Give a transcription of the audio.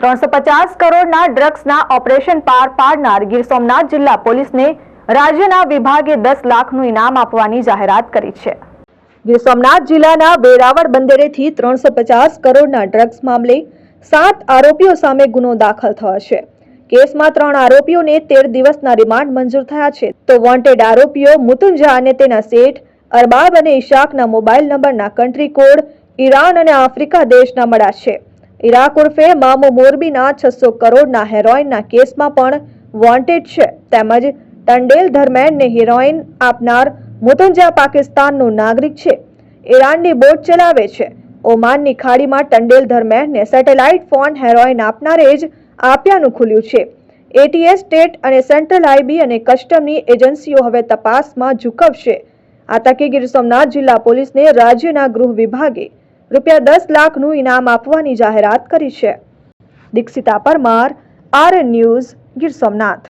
ત્રણસો પચાસ કરોડના ડ્રગ્સના ઓપરેશન પાર પાડનાર ગીર સોમનાથ જિલ્લા પોલીસને રાજ્યના વિભાગે દસ લાખનું ઇનામ આપવાની જાહેરાત કરી છે. ગીર સોમનાથ જિલ્લાના વેરાવળ બંદરેથી ત્રણસો પચાસ કરોડના ડ્રગ્સ મામલે સાત આરોપીઓ સામે ગુનો દાખલ થયો છે. કેસમાં ત્રણ આરોપીઓને તેર દિવસના રિમાન્ડ મંજૂર થયા છે. તો વોન્ટેડ આરોપીઓ મુતુંજા અને તેના શેઠ, અરબાબ અને ઇશાકના મોબાઈલ નંબરના કન્ટ્રી કોડ ઈરાન અને આફ્રિકા દેશના મળ્યા છે. ઈરાક ઉર્ફે મામુ મોરબીના છસો કરોડના હેરોઇનના કેસમાં પણ વોન્ટેડ છે. તેમજ ટંડેલ ધર્મેનને હિરોઈન આપનાર મુતંજા પાકિસ્તાનનો નાગરિક છે. ઈરાનની બોટ ચલાવે છે. ઓમાનની ખાડીમાં ટંડેલ ધર્મેનને સેટેલાઇટ ફોન હેરોઇન આપનારે જ આપ્યાનું ખુલ્યું છે. એટીએસ, સ્ટેટ અને સેન્ટ્રલ આઈબી અને કસ્ટમની એજન્સીઓ હવે તપાસમાં ઝુકવશે. આ તકે ગીર સોમનાથ જિલ્લા પોલીસને રાજ્યના ગૃહ વિભાગે રૂપિયા દસ લાખનું ઇનામ આપવાની જાહેરાત કરી છે. Dikshita Parmar R news Gir Somnath.